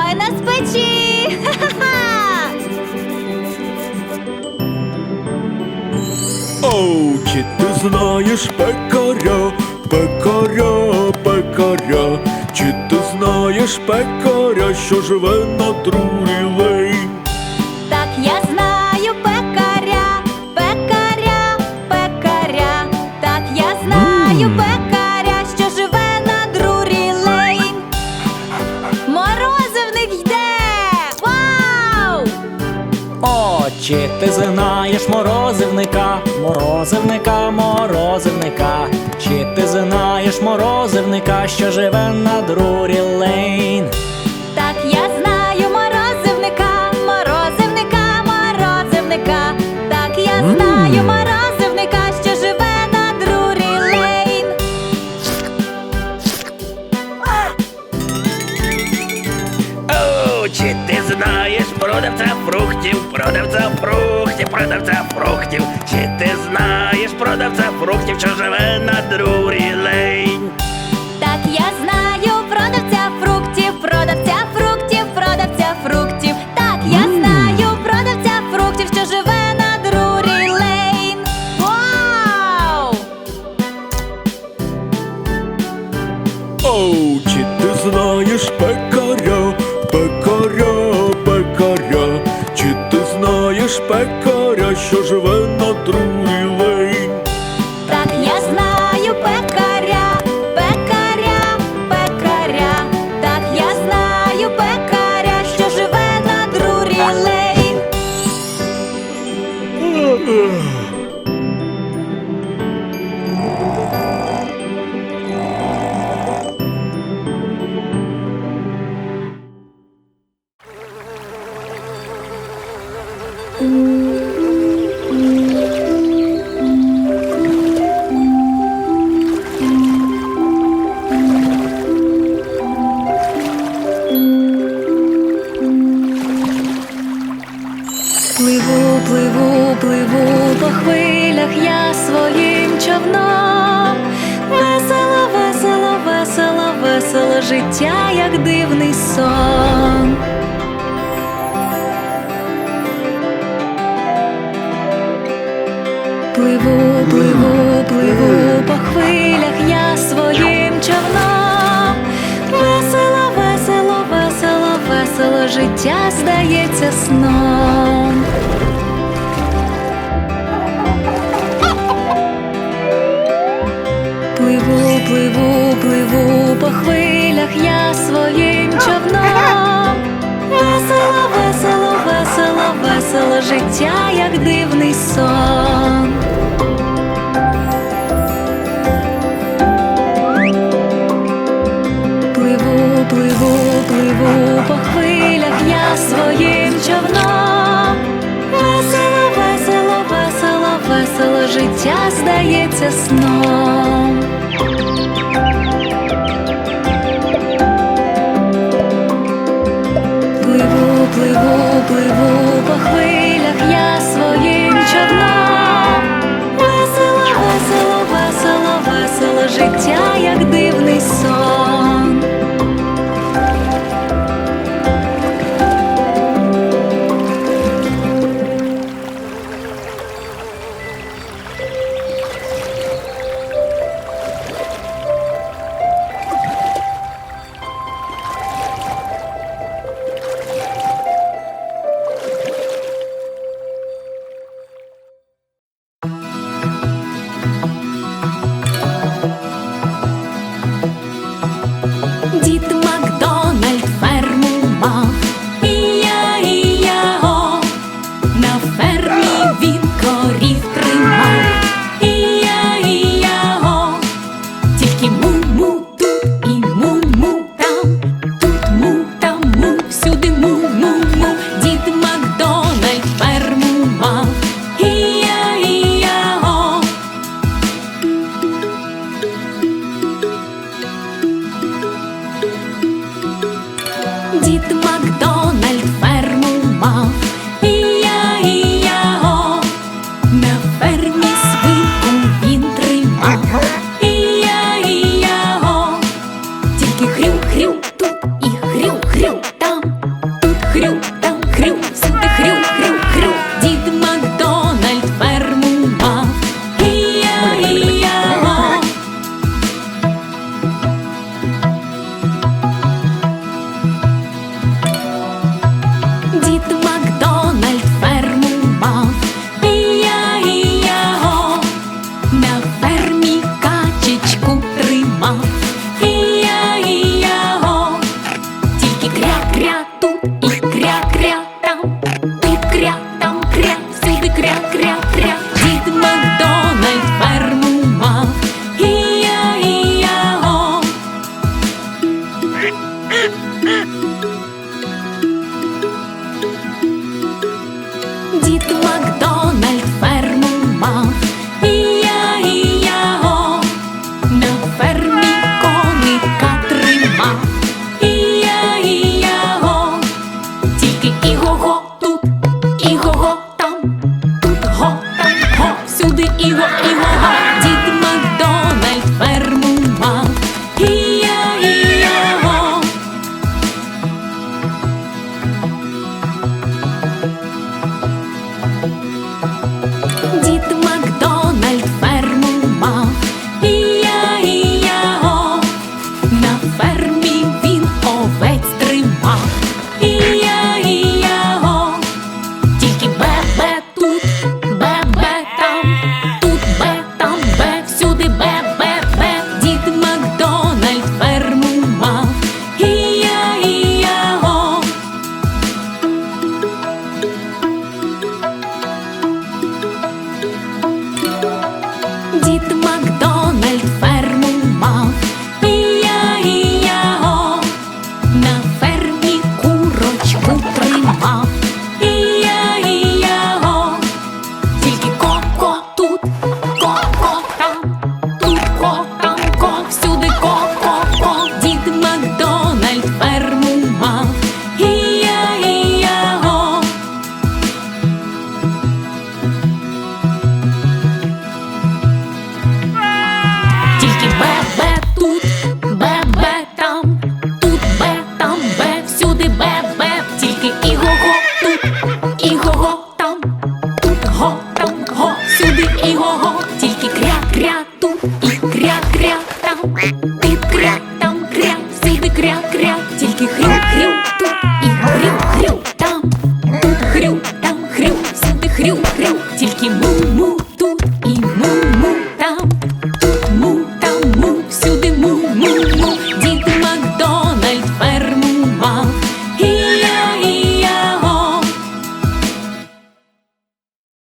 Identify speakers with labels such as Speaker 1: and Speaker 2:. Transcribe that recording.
Speaker 1: Тримай нас печі! Ха-ха! Оу, чи ти знаєш пекаря, пекаря, пекаря, чи ти знаєш пекаря, що живе на
Speaker 2: трурілей? Ти знаєш морозивника, морозивника, морозивника, чи ти знаєш морозивника, що живе на Друрі Лейн?
Speaker 3: Так я знаю
Speaker 4: чи ти знаєш продавця фруктів, продавця фруктів, продавця фруктів? Чи ти знаєш продавця фруктів, що живе на Друрі Лейн?
Speaker 3: Так я знаю
Speaker 5: Пливу, пливу, пливу по хвилях я своїм човном. Весело, весело, весело, весело життя, як дивний сон. Пливу, пливу, пливу по хвилях я своїм човном. Весело, весело, весело, весело життя здається сном. Пливу, пливу, пливу по хвилях я своїм човном. Весело, весело, весело, весело життя, як дивний сон. Човном. Весело, весело, весело, весело життя здається сном. Пливу, пливу, пливу по хвилях я своїм човном. Весело, весело, весело, весело життя, як дивний сон.
Speaker 6: Дід Макдональд Дід Макдон.